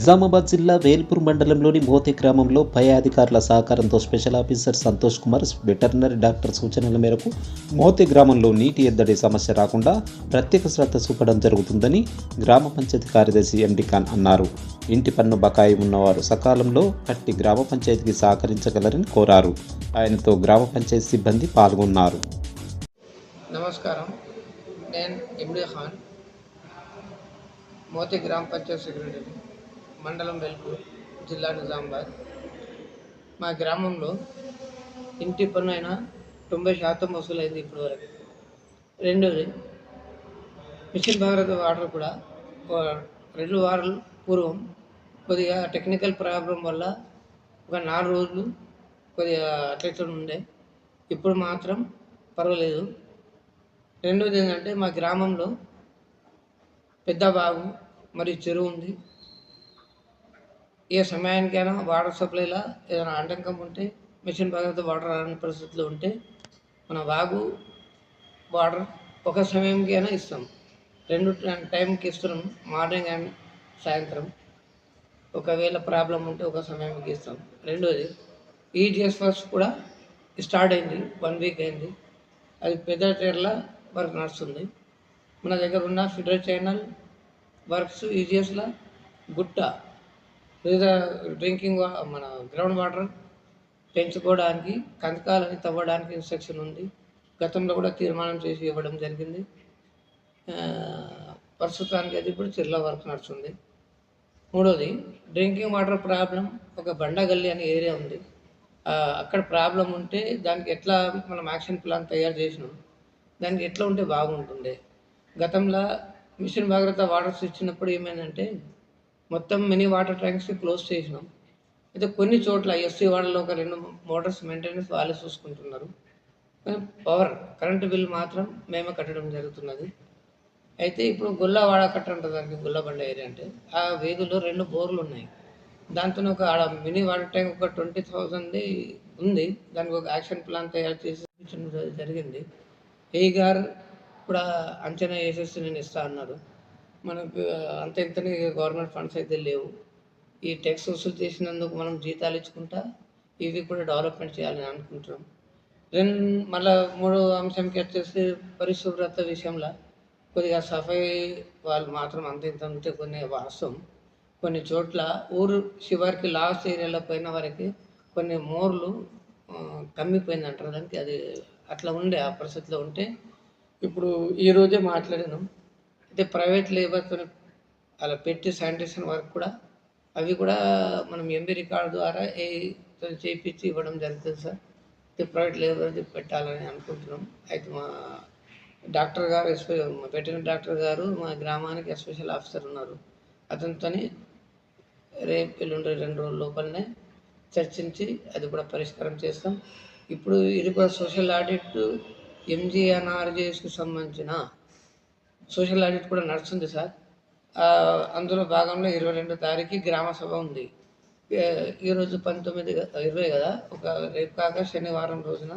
నిజామాబాద్ జిల్లా వేల్పూర్ మండలంలోని మోతే గ్రామంలో పై అధికారుల సహకారంతో special officer Santosh Kumar veterinary doctor సూచనల మేరకు మోతే గ్రామంలో నీటి ఎద్దడి సమస్య రాకుండా ప్రత్యేక శ్రద్ధ చూపడం జరుగుతుందని గ్రామ పంచాయతీ కార్యదర్శి ఎండి ఖాన్ అన్నారు. ఇంటి పన్ను బకాయి ఉన్నవారు సకాలంలో కట్టి గ్రామ పంచాయతీకి సహకరించగలరని కోరారు. ఆయనతో గ్రామ పంచాయతీ సిబ్బంది పాల్గొన్నారు. నమస్కారం. నేను ఇమ్రీ ఖాన్ మోతి గ్రామ పంచాయత్ సెక్రటరీ. మండలం వెల్పూర్ జిల్లా నిజామాబాద్. మా గ్రామంలో ఇంటి పన్ను అయినా తొంభై శాతం వసూలైంది ఇప్పటి వరకు రెండోది మిషన్ భారత్ వాటర్ కూడా ఒక రెండు వారాలు పూర్వం కొద్దిగా టెక్నికల్ ప్రాబ్లం వల్ల ఒక నాలుగు రోజులు కొద్దిగా అట్లెట్లు ఉండే. ఇప్పుడు మాత్రం పర్వాలేదు. రెండోది ఏంటంటే మా గ్రామంలో పెద్ద బాగు మరియు చెరువు ఉంది. ఏ సమయానికైనా వాటర్ సప్లైలో ఏదైనా ఆటంకం ఉంటే మిషన్ భగవత వాటర్ రాని పరిస్థితులు ఉంటే మన వాగు వాటర్ ఒక సమయంకి అయినా ఇస్తాం. రెండు టైంకి ఇస్తున్నాం. మార్నింగ్ అండ్ సాయంత్రం ఒకవేళ ప్రాబ్లం ఉంటే ఒక సమయంకి ఇస్తాం. రెండోది ఈజిఎస్ ఫస్ట్ కూడా స్టార్ట్ అయింది. వన్ వీక్ అయింది. అది పెద్ద టైర్ల వర్క్ నడుస్తుంది. మన దగ్గర ఉన్న ఫిడర్ ఛానల్ వర్క్స్ ఈజిఎస్ల గుట్ట లేదా డ్రింకింగ్ వా- మన గ్రౌండ్ వాటర్ పెంచుకోవడానికి కందకాలని తవ్వడానికి ఇన్స్ట్రక్షన్ ఉంది. గతంలో కూడా తీర్మానం చేసి ఇవ్వడం జరిగింది. ప్రస్తుతానికి అది ఇప్పుడు చిర్ల వర్క్ నడుస్తుంది. మూడోది డ్రింకింగ్ వాటర్ ప్రాబ్లం ఒక బండగల్లి అనే ఏరియా ఉంది. అక్కడ ప్రాబ్లం ఉంటే దానికి ఎట్లా మనం యాక్షన్ ప్లాన్ తయారు చేసినాం? దానికి ఎట్లా ఉంటే బాగుంటుండే? గతంలో మిషన్ భాగరత వాటర్స్ ఇచ్చినప్పుడు ఏమైందంటే మొత్తం మినీ వాటర్ ట్యాంక్స్ క్లోజ్ చేసినాం. అయితే కొన్ని చోట్ల ఎస్సీ వాళ్ళలో ఒక రెండు మోటార్స్ మెయింటెనెన్స్ వాళ్ళే చూసుకుంటున్నారు. కానీ పవర్ కరెంటు బిల్ మాత్రం మేమే కట్టడం జరుగుతున్నది. అయితే ఇప్పుడు గొల్లవాడ కట్ట ఉంటుంది దానికి గుల్లబండ ఏరియా అంటే ఆ వీధిలో రెండు బోర్లు ఉన్నాయి. దాంతో ఒక ఆడ మినీ వాటర్ ట్యాంక్ ఒక ట్వంటీ థౌజండ్ ఉంది. దానికి ఒక యాక్షన్ ప్లాన్ తయారు చేసి జరిగింది. ఏ గారు కూడా అంచనా వేసేసి నేను ఇస్తా అన్నారు. మనకు అంత ఇంతని గవర్నమెంట్ ఫండ్స్ అయితే లేవు. ఈ టెక్స్ వసూలు చేసినందుకు మనం జీతాలు ఇచ్చుకుంటా ఇవి కూడా డెవలప్మెంట్ చేయాలని అనుకుంటున్నాం. రెండు మళ్ళా మూడో అంశంకి వచ్చేసి పరిశుభ్రత విషయంలో కొద్దిగా సఫాయి వాళ్ళు మాత్రం అంత ఇంత ఉంటే కొన్ని వాస్తవం. కొన్ని చోట్ల ఊరు శివారికి లాస్ట్ ఏరియాలో పోయిన వరకు కొన్ని మోర్లు కమ్మిపోయింది అంటారు దానికి అది అట్లా ఉండే ఆ పరిస్థితిలో ఉంటే ఇప్పుడు ఈ రోజే మాట్లాడాను. అయితే ప్రైవేట్ లేబర్తో అలా పెట్టి శానిటేషన్ వర్క్ కూడా అవి కూడా మనం ఎంబీ రికార్డు ద్వారా ఏ చేయించి ఇవ్వడం జరుగుతుంది సార్. అయితే ప్రైవేట్ లేబర్ పెట్టాలని అనుకుంటున్నాం. అయితే మా డాక్టర్ గారు ఎస్పె వెటర్నరీ డాక్టర్ గారు మా గ్రామానికి ఎస్పెషల్ ఆఫీసర్ ఉన్నారు. అతనితోని రేపు ఎల్లుండి రెండు రోజుల లోపలనే చర్చించి అది కూడా పరిష్కారం చేస్తాం. ఇప్పుడు ఇది కూడా సోషల్ ఆడిట్ ఎంజీఎన్ఆర్జేఎస్కి సంబంధించిన సోషల్ ఆడిట్ కూడా నడుస్తుంది సార్. అందులో భాగంలో ఇరవై రెండో తారీఖు గ్రామ సభ ఉంది. ఈరోజు పంతొమ్మిది ఇరవై కదా? ఒక రేపు కాక శనివారం రోజున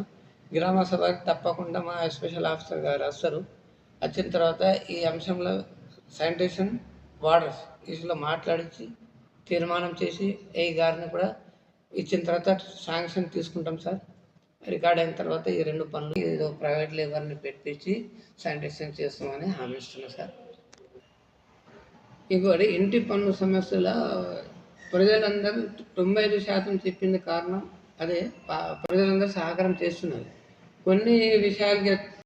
గ్రామ తప్పకుండా మా స్పెషల్ ఆఫీసర్ గారు వస్తారు. వచ్చిన తర్వాత ఈ అంశంలో శానిటేషన్ వాటర్స్ వీటిలో మాట్లాడించి తీర్మానం చేసి ఏ గారిని కూడా ఇచ్చిన తర్వాత శాంక్షన్ తీసుకుంటాం సార్. రికార్డ్ అయిన తర్వాత ఈ రెండు పనులు ఏదో ప్రైవేట్ లేబర్ని పెట్టించి శానిటైజేషన్ చేస్తామని హామీ ఇస్తున్నాం సార్. ఇంకోటి ఇంటి పన్ను సమస్యల ప్రజలందరూ తొంభై ఐదు శాతం చెప్పింది కారణం అదే ప్రజలందరూ సహకారం చేస్తున్నారు. కొన్ని విషయాలకి